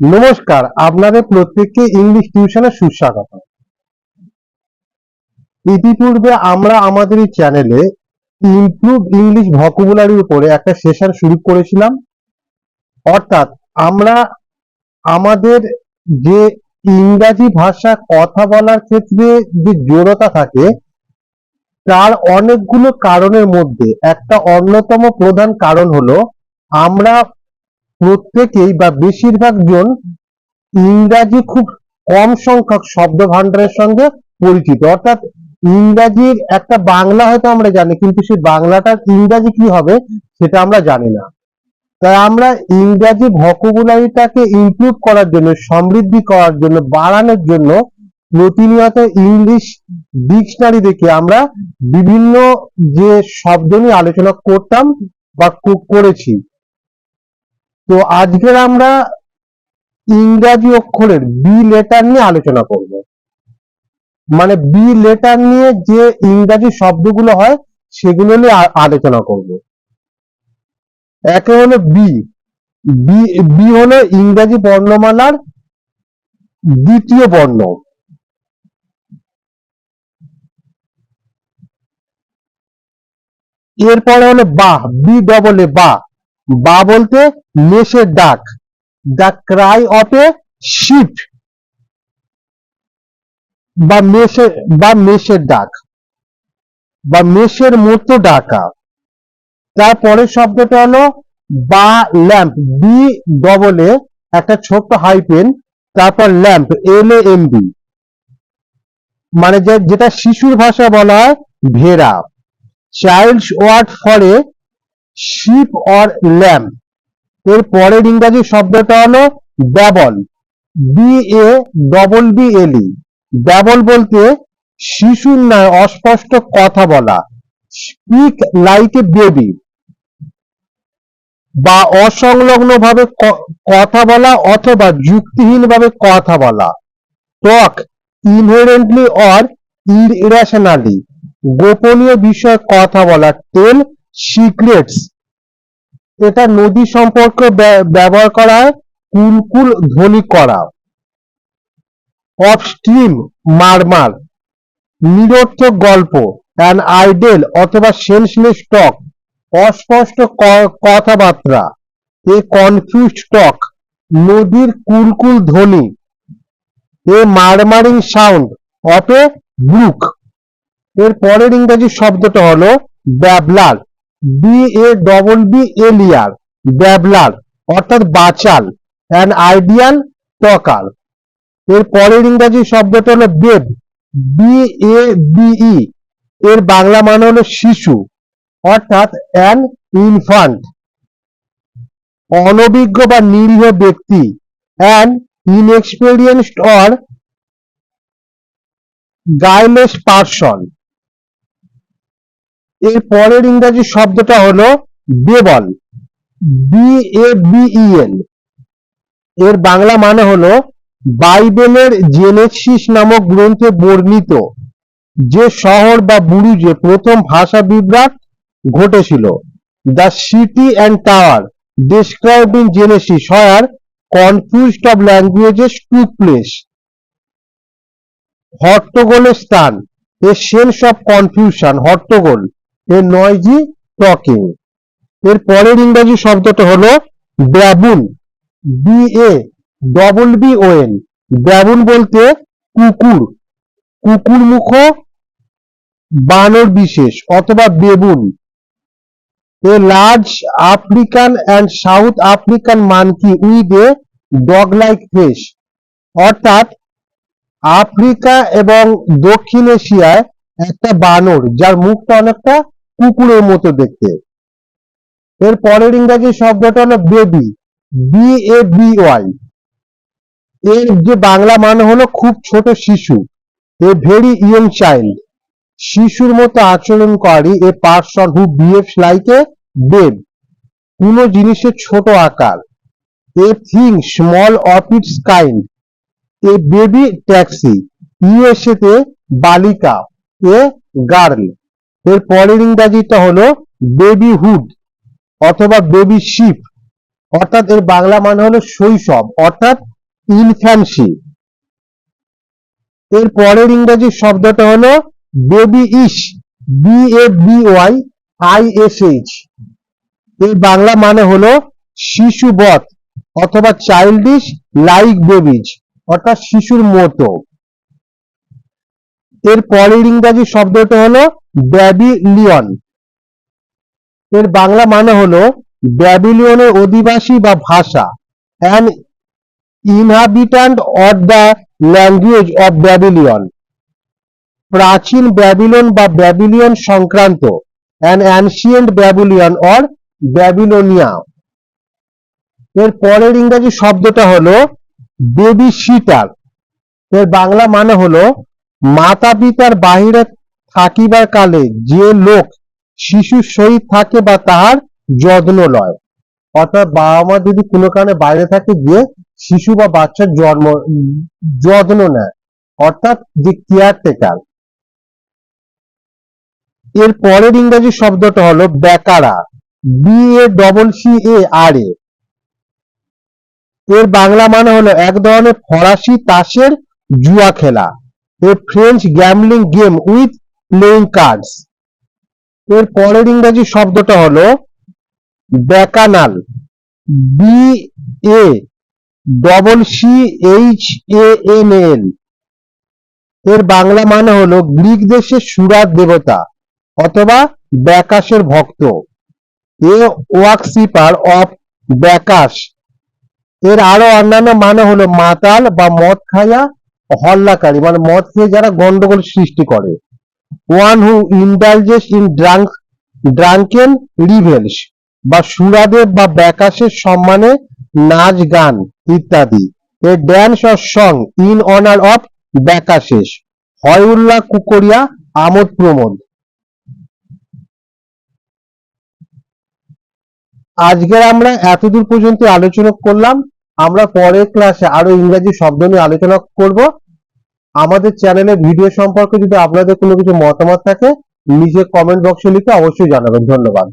নমস্কার, আপনাদের প্রত্যেককে ইংলিশ টিউশনে সুস্বাগত। ইতিপূর্বে আমরা আমাদের এই চ্যানেলে ইমপ্রুভ ইংলিশ ভকুবুলারির উপরে একটা সেশন শুরু করেছিলাম। অর্থাৎ আমরা আমাদের যে ইংরাজি ভাষা কথা বলার ক্ষেত্রে যে জড়তা থাকে, তার অনেকগুলো কারণের মধ্যে একটা অন্যতম প্রধান কারণ হলো আমরা প্রত্যেকেই বা বেশিরভাগ জন ইংরাজি খুব কম সংখ্যক শব্দ ভান্ডারের সঙ্গে পরিচিত। অর্থাৎ ইংরাজির একটা বাংলা হয়তো আমরা জানি, কিন্তু সেই বাংলাটার ইংরাজি কি হবে সেটা আমরা জানি না। তাই আমরা ইংরাজি ভকুবুলারিটাকে ইমপ্রুভ করার জন্য, সমৃদ্ধি করার জন্য, বাড়ানোর জন্য প্রতিনিয়ত ইংলিশ ডিকশনারি দেখে আমরা বিভিন্ন যে শব্দ নিয়ে আলোচনা করতাম বা করেছি। তো আজকের আমরা ইংরাজি অক্ষরের বি লেটার নিয়ে আলোচনা করব। মানে বি লেটার নিয়ে যে ইংরাজি শব্দগুলো হয়, সেগুলো নিয়ে আলোচনা করব। একে হলো বি বি হলো ইংরাজি বর্ণমালার দ্বিতীয় বর্ণ। এরপরে হলো বা বি ডবল এ বা বা বলতে মেষের ডাক। The cry of a sheep বা মেষের বা মেষের ডাক। বা মেষের মতো ডাকা। তারপরের শব্দটা হলো বা ল্যাম্প বি ডবল এ একটা ছোট্ট হাইপেন তারপর ল্যাম্প এল এম বি মানে যেটা শিশুর ভাষা বলা হয় ভেড়া। Child's word for a sheep or lamb এর পরের ইংরাজি শব্দটা হলো babble. B A double B L E babble বলতে শিশুর ন্যায় অস্পষ্ট কথা বলা। স্পিক লাইক এ বেবি বা অসংলগ্ন ভাবে কথা বলা অথবা যুক্তিহীন ভাবে কথা বলা। টক ইনহেরেন্টলি অর ইরাশনালি গোপনীয় বিষয়ে কথা বলা। Tell secrets. এটা নদী সম্পর্কে ব্য- ব্যবহার করা, কুলকুল ধ্বনি করা। Of stream murmur. নিরর্থক গল্প, অ্যান আইডেল অথবা সেন্সলেস টক, অস্পষ্ট কথাবার্তা। এ কনফিউজ টক, নদীর কুলকুল ধ্বনি। A murmuring sound of a brook. এর পরের ইংরাজি শব্দটা হলো babbler. B A double B এলিয়ার babbler অর্থাৎ বাচাল অ্যান আইডিয়াল টকার এর পরের ইংরেজি শব্দটা হলো বেব বি এ বিই এর বাংলা মানে হলো শিশু, অর্থাৎ অ্যান ইনফান্ট অনভিজ্ঞ বা নিরীহ ব্যক্তি an inexperienced or guileless person এর পরের ইংরাজি শব্দটা হলো বেবল বি এ বিইএল এর বাংলা মানে হলো বাইবেলের জেনেসিস নামক গ্রন্থে বর্ণিত যে শহর বা বুরুজে প্রথম ভাষা বিভ্রাট ঘটেছিল। The city and tower described in Genesis where confused of languages took place. হট্টগোলের স্থান এ সেন্স অফ কনফিউশন হট্টগোল। A noisy talking. এর পরের ইংরেজি শব্দটা হলো baboon B A double B O N baboon বলতে কুকুর কুকুর মুখ বানর বিশেষ, অথবা বেবুন। a large African and South African monkey with a dog-like face অর্থাৎ আফ্রিকা এবং দক্ষিণ এশিয়ায় একটা বানর, যার মুখটা অনেকটা কুকুরের মতো দেখতে। এর পরের ইংরাজি শব্দটা হলো baby B A B Y এর যে বাংলা মানে হলো খুব ছোট শিশু, এ ভেরি ইয়ং চাইল্ড শিশুর মতো আচরণকারী a person who behaves like a babe কোন জিনিসের ছোট আকার। A thing small of its kind a baby taxi USA তে বালিকা। এ গার্ল এর পরের ইংরাজিটা হলো বেবি হুড অথবা বেবি শিপ অর্থাৎ এর বাংলা মানে হলো শৈশব, অর্থাৎ ইনফ্যান্সি এর পরের ইংরেজি শব্দটা হলো babyish B A B Y I S H এর বাংলা মানে হলো শিশু বধ, অথবা চাইল্ডিশ লাইক বেবিজ অর্থাৎ শিশুর মতো। এর পরের ইংরাজি শব্দটা হলো ব্যাবিলিয়ন। এর বাংলা মানে হলো ব্যাবিলিয়নের অধিবাসী বা ভাষা। An inhabitant of the language of Babylonian প্রাচীন ব্যাবিলন বা ব্যাবিলিয়ন সংক্রান্ত। An ancient Babylonian or Babylonia এর পরের ইংরাজি শব্দটা হলো বেবি সিটার এর বাংলা মানে হলো মাতা পিতার বাহিরে থাকিবার কালে যে লোক শিশুর সহিত থাকে বা তাহার যত্ন লয়। অর্থাৎ বাবা মা যদি কোনো কারণে বাইরে থাকে, গিয়ে শিশু বা বাচ্চার জন্ম, যত্ন নেয়। অর্থাৎ যে কেয়ার টেকার এর পরের ইংরেজি শব্দটা হলো baccara. B A double C A R A এর বাংলা মানে হলো এক ধরনের ফরাসি তাসের জুয়া খেলা। A French gambling game with playing cards এর পরের ইংরেজি শব্দটা হলো bacchanal B A double C H A N L এর বাংলা মানে হলো গ্রিক দেশের সুরাত দেবতা অথবা ব্যাকাশের ভক্ত। A worshipper of Bacchus. এর আরও অন্যান্য মানে হলো মাতাল বা মদ খাইয়া হল্লাকারী মানে মদ খেয়ে যারা গন্ডগোল সৃষ্টি করে। One who indulges in drunk drunken revels বা সুরাদেব বা ব্যাকাশের সম্মানে নাচ গান ইত্যাদি। A dance or song in honour of Bacchuses হয় উল্লাহ কুকরিয়া, আমোদ প্রমোদ। আজকের আমরা এতদূর পর্যন্ত আলোচনা করলাম। আমরা পরের ক্লাসে আরও ইংরাজি শব্দ নিয়ে আলোচনা করব। আমাদের চ্যানেলে ভিডিও সম্পর্কে যদি আপনাদের কোনো কিছু মতামত থাকে নিজে কমেন্ট বক্সে লিখে অবশ্যই জানাবেন। ধন্যবাদ।